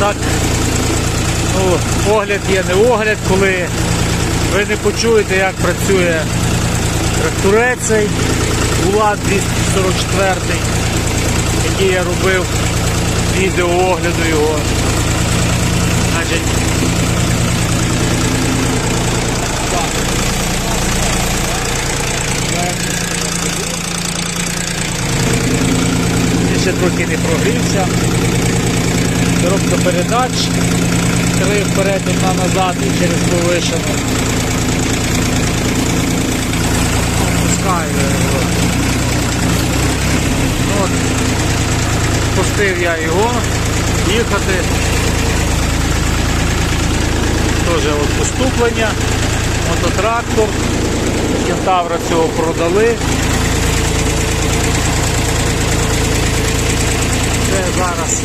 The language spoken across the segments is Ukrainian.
так, ну, огляд є не огляд, коли ви не почуєте, як працює тракторець цей УЛАД 244, який я робив відео огляду його. Значить, ще трохи не прогрівся. Коробка передач. Три вперед, одна назад і через повишену. Опускаю його. От. Пустив я його. Їхати. Теж поступлення. Мототрактор. Кентавра цього продали. Це зараз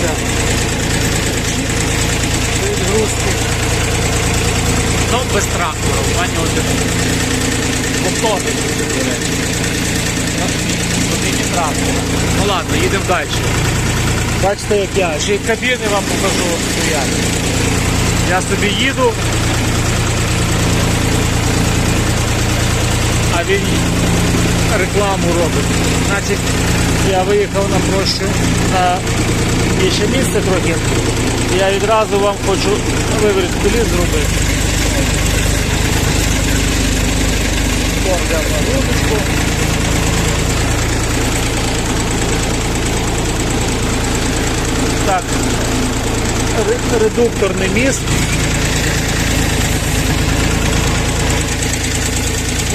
до відгрузки. Ну, без трактора, в один повторний, до речі. Трактора. Ну ладно, їдемо далі. Бачите, як я. Ще й кабіни вам покажу стоять. Я собі їду. А він рекламу робить. Значить, я виїхав на проще на більше місце трохи. Я відразу вам хочу виворіт коліс зробити. Взяв на вудочку. Так, редукторний міст.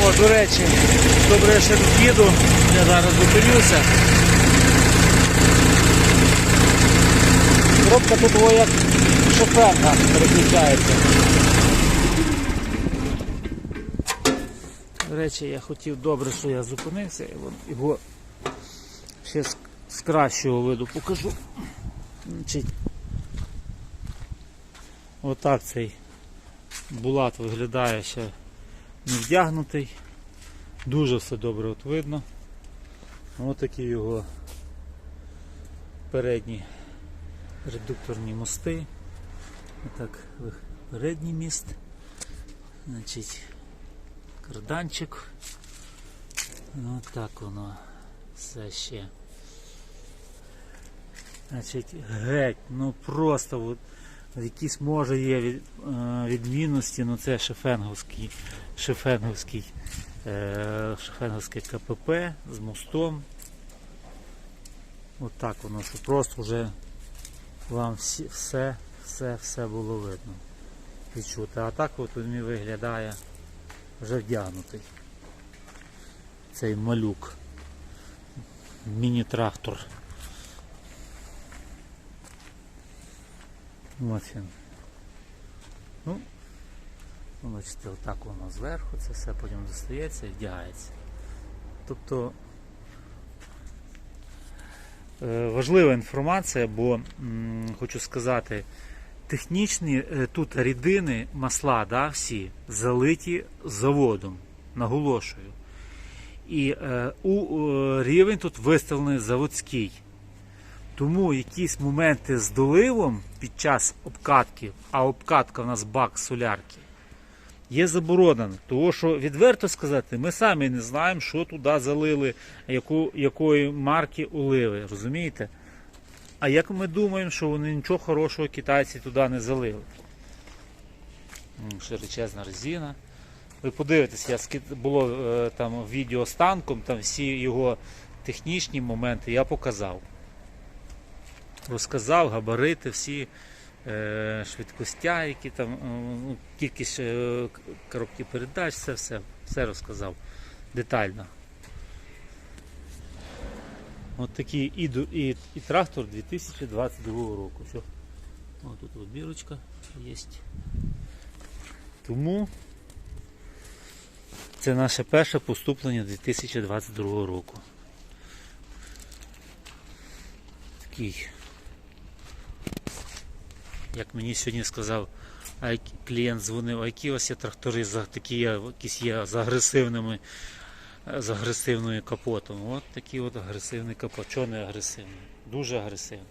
О, до речі, добре, я ще тут їду, я зараз зупинюся. Коробка тут о, як шоферна переключається. До речі, я хотів добре, що я зупинився, і його ще з, кращого виду покажу. Отак цей булат виглядає ще не вдягнутий. Дуже все добре от видно. Ось такі його передні редукторні мости. Отак передній міст. Значить, карданчик. Ось так воно все ще. Значить, геть, ну просто от, якісь може є від, е, відмінності, ну це шефенговський, шефенговський, е, шефенговське КПП з мостом. От воно, що просто вже вам всі, все, все, все було видно. Відчути. А так от він виглядає вже вдягнутий. Цей малюк. Міні-трактор. Ось він. Ну, бачите, отак воно зверху, це все потім достається і вдягається. Тобто важлива інформація, бо хочу сказати, технічні е, тут рідини, масла, да, всі залиті заводом, наголошую. І е, у, е, рівень тут виставлений заводський. Тому якісь моменти з доливом під час обкатки, а обкатка в нас бак солярки, є заборонено. Тому що, відверто сказати, ми самі не знаємо, що туди залили, яку, якої марки оливи. Розумієте? А як ми думаємо, що вони нічого хорошого китайці туди не залили? Широчезна резина. Ви подивитесь, я скид- було е, там відео з танком, там всі його технічні моменти я показав розказав, габарити, всі швидкостя, які там, е, ну, кількість е, коробки передач, все, все, все розказав детально. От такий і, і, і трактор 2022 року. Що? О, тут от бірочка є. Тому це наше перше поступлення 2022 року. Такий як мені сьогодні сказав клієнт дзвонив, а які вас є трактори за такі якісь є з агресивними з агресивною капотом. От такий от агресивний капот. Чого не агресивний? Дуже агресивний.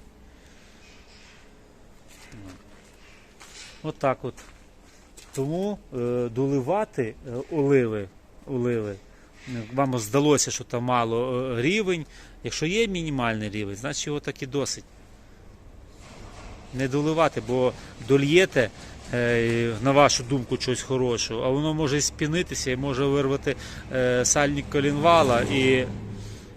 От так от. Тому е, доливати е, оливи, оливи, вам здалося, що там мало е, рівень. Якщо є мінімальний рівень, значить його так і досить. Не доливати, бо дольєте, е, на вашу думку, щось хорошого, а воно може спінитися і може вирвати е, сальник колінвала і,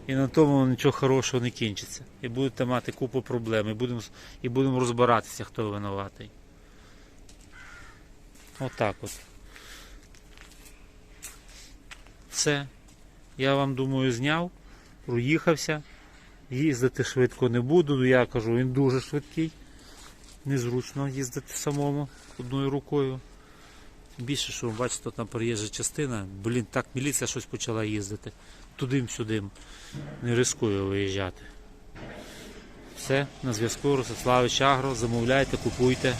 і на тому нічого хорошого не кінчиться. І будете мати купу проблем, і будемо, і будемо розбиратися, хто винуватий. Отак от. Все. Я вам думаю, зняв, проїхався. Їздити швидко не буду. Я кажу, він дуже швидкий. Незручно їздити самому одною рукою. Більше, що ви бачите, там проїжджа частина. Блін, так міліція щось почала їздити. Тудим-сюдим. Не рискую виїжджати. Все, на зв'язку Ростиславич Агро. Замовляйте, купуйте.